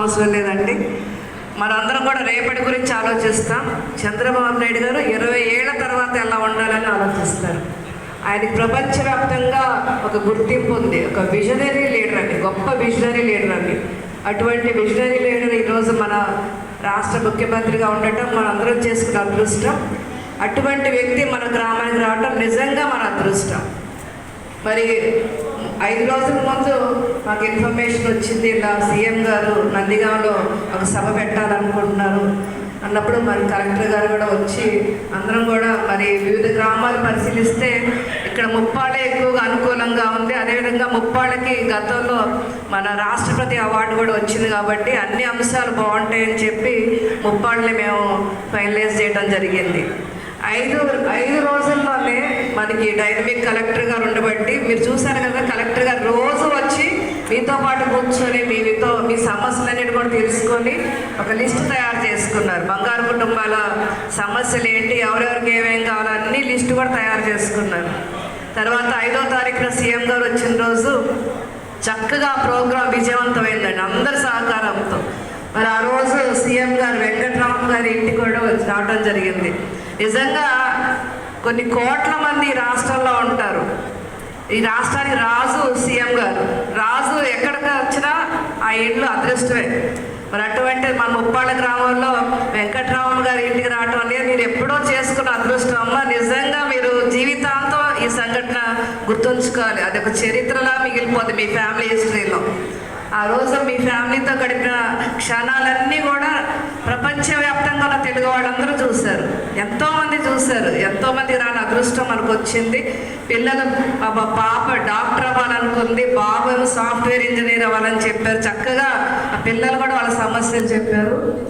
అవసరం లేదండి. మనందరం కూడా రేపటి గురించి ఆలోచిస్తాం. చంద్రబాబు నాయుడు గారు ఇరవై ఏళ్ళ తర్వాత ఎలా ఉండాలని ఆలోచిస్తారు. ఆయనకి ప్రపంచవ్యాప్తంగా ఒక గుర్తింపు ఉంది. ఒక విజనరీ లీడర్ అండి. గొప్ప విజనరీ లీడర్ అండి. అటువంటి విజనరీ లీడర్ ఈరోజు మన రాష్ట్ర ముఖ్యమంత్రిగా ఉండటం మనందరం చేసుకున్న అదృష్టం. అటువంటి వ్యక్తి మన గ్రామానికి రావటం నిజంగా మన అదృష్టం. మరి ఐదు రోజుల ముందు మాకు ఇన్ఫర్మేషన్ వచ్చింది ఇలా సీఎం గారు నందిగాంలో ఒక సభ పెట్టాలనుకుంటున్నారు. అన్నప్పుడు మరి కలెక్టర్ గారు కూడా వచ్చి అందరం కూడా మరి వివిధ గ్రామాలు పరిశీలిస్తే ఇక్కడ ముప్పాళ్ళే ఎక్కువగా అనుకూలంగా ఉంది. అదేవిధంగా ముప్పాళ్ళకి గతంలో మన రాష్ట్రపతి అవార్డు కూడా వచ్చింది కాబట్టి అన్ని అంశాలు బాగుంటాయని చెప్పి ముప్పాళ్ళని మేము ఫైనలైజ్ చేయడం జరిగింది. ఐదు ఐదు రోజుల్లోనే మనకి డైనమిక్ కలెక్టర్ గారు ఉండబట్టి మీరు చూసారు కదా కలెక్టర్ గారు రోజు వచ్చి మీతో పాటు కూర్చొని మీతో మీ సమస్యలన్నిటి కూడా తెలుసుకొని ఒక లిస్ట్ తయారు చేసుకున్నారు. బంగారు కుటుంబాల సమస్యలు ఏంటి ఎవరెవరికి ఏమేం కావాలో అన్ని లిస్ట్ కూడా తయారు చేసుకున్నారు. తర్వాత ఐదో తారీఖున సీఎం గారు వచ్చిన రోజు చక్కగా ప్రోగ్రాం విజయవంతమైందండి. అందరి సహకారంతో. మరి ఆ రోజు సీఎం గారు వెంకటరామ గారి ఇంటికి కూడా రావడం జరిగింది. నిజంగా కొన్ని కోట్ల మంది ఈ రాష్ట్రంలో ఉంటారు. ఈ రాష్ట్రానికి రాజు సీఎం గారు. రాజు ఎక్కడికి వచ్చినా ఆ ఇంట్లో అదృష్టమే. మరి అటువంటి మన ముప్పాళ్ళ గ్రామంలో వెంకటరామ గారి ఇంటికి రావటం అనేది మీరు ఎప్పుడో చేసుకున్న అదృష్టం. అమ్మ నిజంగా మీరు జీవితాంతం ఈ సంఘటన గుర్తుంచుకోవాలి. అది ఒక చరిత్రలా మిగిలిపోతుంది మీ ఫ్యామిలీ హిస్టరీలో. ఆ రోజు మీ ఫ్యామిలీతో గడిపిన క్షణాలన్నీ కూడా ప్రపంచ ఉన్న వాళ్ళందరూ చూశారు. ఎంతోమంది చూశారు. ఎంతోమంది రాని అదృష్టం మనకు వచ్చింది. పిల్లలు మా పాప డాక్టర్ అవ్వాలనుకుంది బాబు సాఫ్ట్వేర్ ఇంజనీర్ అవ్వాలని చెప్పారు. చక్కగా ఆ పిల్లలు కూడా వాళ్ళ సమస్యలు చెప్పారు.